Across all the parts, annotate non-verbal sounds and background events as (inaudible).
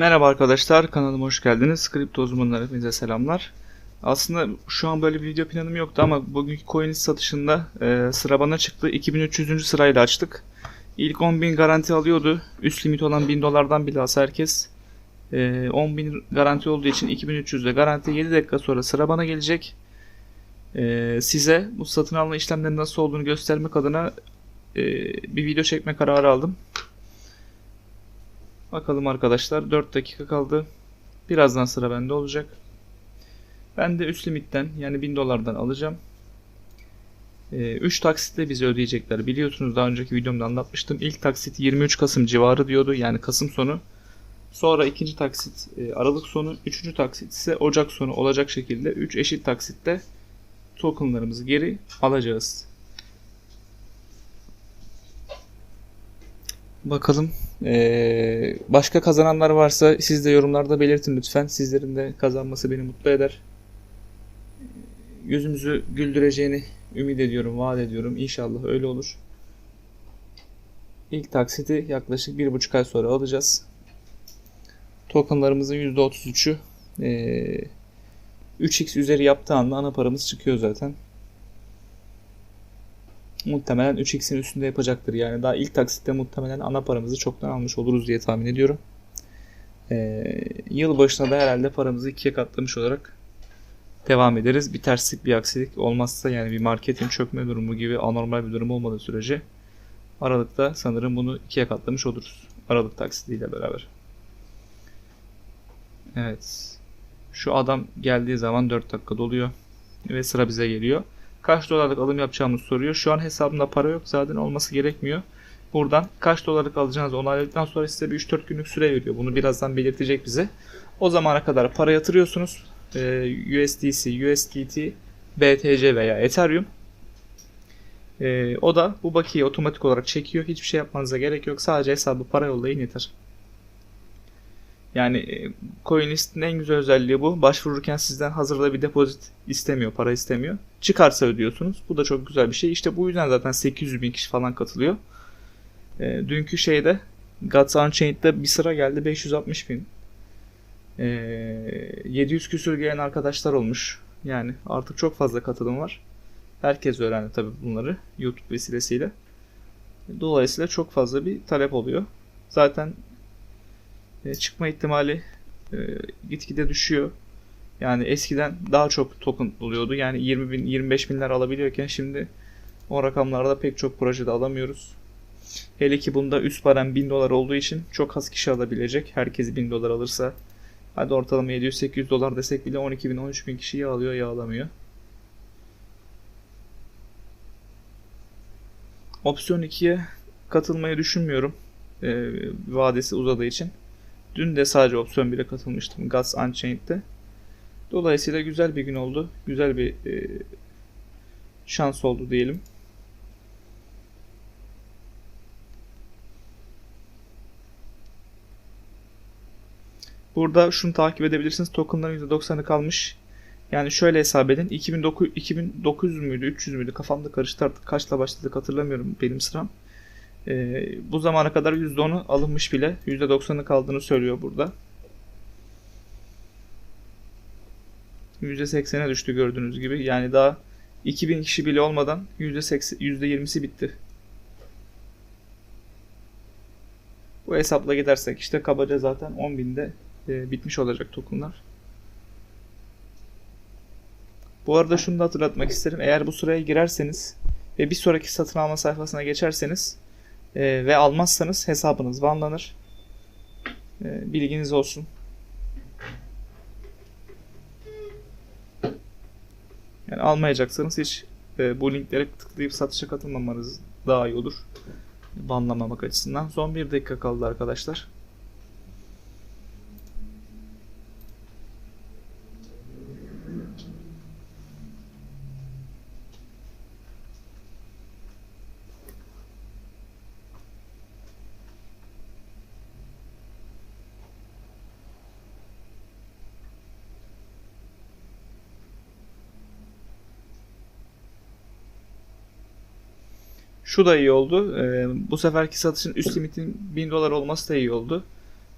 Merhaba arkadaşlar, kanalıma hoş geldiniz. Kripto uzmanları hepinize selamlar. Aslında şu an böyle bir video planım yoktu ama bugünkü coin satışında e, sıra bana çıktı. 2300. sırayla açtık. İlk 10.000 garanti alıyordu. Üst limit olan 1000 dolardan bile alsa herkes. E, 10.000 garanti olduğu için 2300'de garanti 7 dakika sonra sıra bana gelecek. E, size bu satın alma işlemlerinin nasıl olduğunu göstermek adına e, bir video çekme kararı aldım. Bakalım arkadaşlar 4 dakika kaldı. Birazdan sıra bende olacak. Ben de üst limitten yani 1000 dolardan alacağım. 3 taksitle bize ödeyecekler. Biliyorsunuz daha önceki videomda anlatmıştım. İlk taksit 23 Kasım civarı diyordu. Yani Kasım sonu. Sonra ikinci taksit e, Aralık sonu. Üçüncü taksit ise Ocak sonu olacak şekilde 3 eşit taksitte tokenlarımızı geri alacağız. Bakalım. Ee, başka kazananlar varsa siz de yorumlarda belirtin lütfen. Sizlerin de kazanması beni mutlu eder. Yüzümüzü güldüreceğini ümit ediyorum, vaat ediyorum. İnşallah öyle olur. İlk taksiti yaklaşık bir buçuk ay sonra alacağız. Tokenlarımızın %33'ü ee, 3x üzeri yaptığı anda ana paramız çıkıyor zaten muhtemelen 3x'in üstünde yapacaktır. Yani daha ilk taksitte muhtemelen ana paramızı çoktan almış oluruz diye tahmin ediyorum. Ee, yıl başına da herhalde paramızı ikiye katlamış olarak devam ederiz. Bir terslik bir aksilik olmazsa yani bir marketin çökme durumu gibi anormal bir durum olmadığı sürece Aralık'ta sanırım bunu ikiye katlamış oluruz. Aralık taksitiyle beraber. Evet. Şu adam geldiği zaman 4 dakika doluyor. Ve sıra bize geliyor kaç dolarlık alım yapacağımızı soruyor. Şu an hesabımda para yok zaten olması gerekmiyor. Buradan kaç dolarlık alacağınızı onayladıktan sonra size bir 3-4 günlük süre veriyor. Bunu birazdan belirtecek bize. O zamana kadar para yatırıyorsunuz. Ee, USDC, USDT, BTC veya Ethereum. Ee, o da bu bakiyeyi otomatik olarak çekiyor. Hiçbir şey yapmanıza gerek yok. Sadece hesabı para yollayın yeter. Yani e, CoinList'in en güzel özelliği bu. Başvururken sizden hazırda bir depozit istemiyor, para istemiyor. Çıkarsa ödüyorsunuz. Bu da çok güzel bir şey. İşte bu yüzden zaten 800 bin kişi falan katılıyor. E, dünkü şeyde Gods Unchained'de bir sıra geldi 560 bin. E, 700 küsür gelen arkadaşlar olmuş. Yani artık çok fazla katılım var. Herkes öğrendi tabi bunları YouTube vesilesiyle. Dolayısıyla çok fazla bir talep oluyor. Zaten e, çıkma ihtimali e, gitgide düşüyor. Yani eskiden daha çok token buluyordu. Yani 20 bin, 25 binler alabiliyorken şimdi o rakamlarda pek çok projede alamıyoruz. Hele ki bunda üst barem 1000 dolar olduğu için çok az kişi alabilecek. Herkes 1000 dolar alırsa hadi ortalama 700-800 dolar desek bile 12 bin 13 bin kişi ya alıyor ya alamıyor. Opsiyon 2'ye katılmayı düşünmüyorum. E, vadesi uzadığı için. Dün de sadece opsiyon 1'e katılmıştım Gas Unchained'de. Dolayısıyla güzel bir gün oldu. Güzel bir e, şans oldu diyelim. Burada şunu takip edebilirsiniz. Tokenların %90'ı kalmış. Yani şöyle hesap edin. 2009, 2900 müydü, 300 müydü? Kafamda karıştı artık. Kaçla başladık hatırlamıyorum benim sıram. E, bu zamana kadar %10'u alınmış bile. %90'ı kaldığını söylüyor burada. %80'e düştü gördüğünüz gibi. Yani daha 2000 kişi bile olmadan %80, %20'si bitti. Bu hesapla gidersek işte kabaca zaten 10.000'de e, bitmiş olacak tokenlar. Bu arada şunu da hatırlatmak isterim. Eğer bu sıraya girerseniz ve bir sonraki satın alma sayfasına geçerseniz e, ve almazsanız hesabınız banlanır. E, bilginiz olsun. Yani almayacaksanız hiç e, bu linklere tıklayıp satışa katılmamanız daha iyi olur. Banlamamak açısından. Son bir dakika kaldı arkadaşlar. Şu da iyi oldu. E, bu seferki satışın üst limitin 1000 dolar olması da iyi oldu.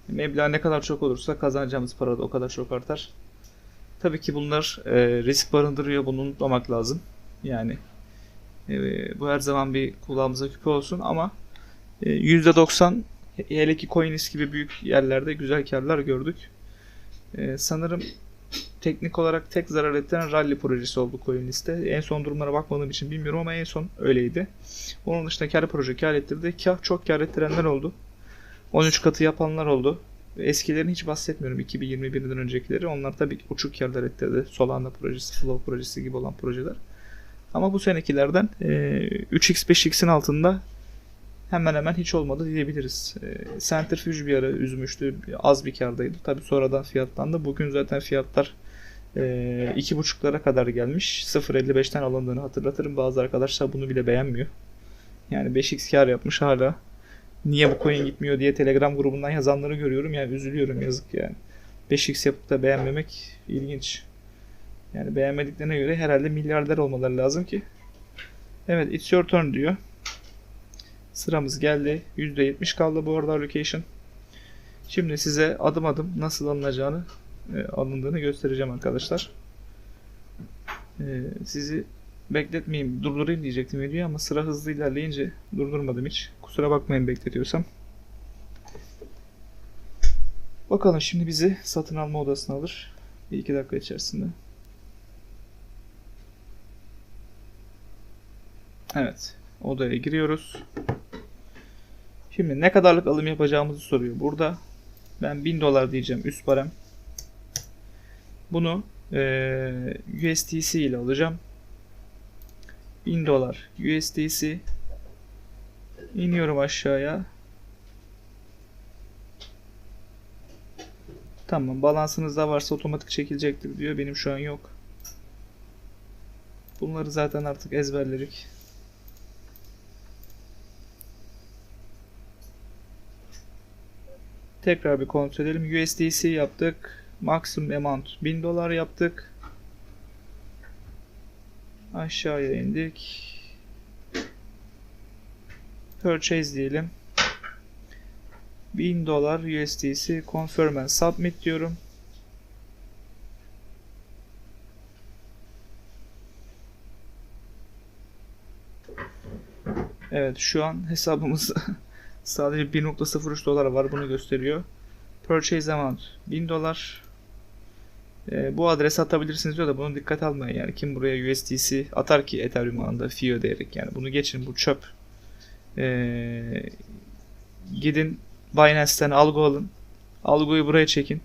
Meblağ ne kadar çok olursa kazanacağımız para da o kadar çok artar. Tabii ki bunlar e, risk barındırıyor. Bunu unutmamak lazım. Yani e, bu her zaman bir kulağımıza küpe olsun ama e, %90 hele ki Coinlist gibi büyük yerlerde güzel karlar gördük. E, sanırım teknik olarak tek zarar ettiren rally projesi oldu Coinlist'te. En son durumlara bakmadığım için bilmiyorum ama en son öyleydi. Onun dışında kar proje kar ettirdi. Kah çok kar ettirenler oldu. 13 katı yapanlar oldu. Eskilerini hiç bahsetmiyorum. 2021'den öncekileri. Onlar tabii uçuk karlar ettirdi. Solana projesi, Flow projesi gibi olan projeler. Ama bu senekilerden e, 3x 5x'in altında hemen hemen hiç olmadı diyebiliriz. E, Centrifuge bir ara üzmüştü. Az bir kardaydı. Tabii sonradan fiyatlandı. Bugün zaten fiyatlar iki buçuklara kadar gelmiş. 0.55'ten alındığını hatırlatırım. Bazı arkadaşlar bunu bile beğenmiyor. Yani 5x kar yapmış hala. Niye bu coin gitmiyor diye Telegram grubundan yazanları görüyorum. Yani üzülüyorum yazık yani. 5x yapıp da beğenmemek ilginç. Yani beğenmediklerine göre herhalde milyarder olmaları lazım ki. Evet it's your turn diyor. Sıramız geldi. %70 kaldı bu arada allocation. Şimdi size adım adım nasıl alınacağını e, alındığını göstereceğim arkadaşlar. E, sizi bekletmeyeyim, durdurayım diyecektim videoyu ama sıra hızlı ilerleyince durdurmadım hiç. Kusura bakmayın bekletiyorsam. Bakalım şimdi bizi satın alma odasına alır. Bir iki dakika içerisinde. Evet. Odaya giriyoruz. Şimdi ne kadarlık alım yapacağımızı soruyor. Burada ben 1000 dolar diyeceğim üst barem. Bunu eee USDC ile alacağım. 1000 dolar USDC iniyorum aşağıya. Tamam balansınızda varsa otomatik çekilecektir diyor. Benim şu an yok. Bunları zaten artık ezberledik. Tekrar bir kontrol edelim. USDC yaptık. Maximum amount 1000 dolar yaptık. Aşağıya indik. Purchase diyelim. 1000 dolar USDC confirm and submit diyorum. Evet şu an hesabımız (laughs) sadece 1.03 dolar var bunu gösteriyor. Purchase amount 1000 dolar. E, bu adrese atabilirsiniz diyor da bunu dikkat almayın yani kim buraya USDC atar ki Ethereum ağında fee ödeyerek yani bunu geçin bu çöp. E, gidin Binance'ten algo alın. Algoyu buraya çekin.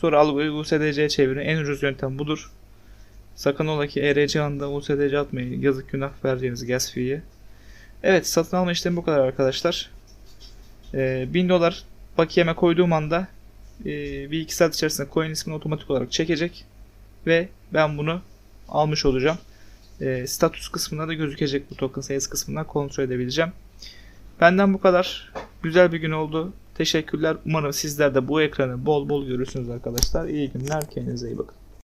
Sonra algoyu USDC'ye çevirin. En ucuz yöntem budur. Sakın ola ki ERC anda USDC atmayın. Yazık günah vereceğiniz gas fee'ye. Evet satın alma işlemi bu kadar arkadaşlar. Ee, 1000 dolar bakiyeme koyduğum anda e, bir iki saat içerisinde coin ismini otomatik olarak çekecek. Ve ben bunu almış olacağım. E, status kısmında da gözükecek bu token sayısı kısmından kontrol edebileceğim. Benden bu kadar. Güzel bir gün oldu. Teşekkürler. Umarım sizler de bu ekranı bol bol görürsünüz arkadaşlar. İyi günler. Kendinize iyi bakın.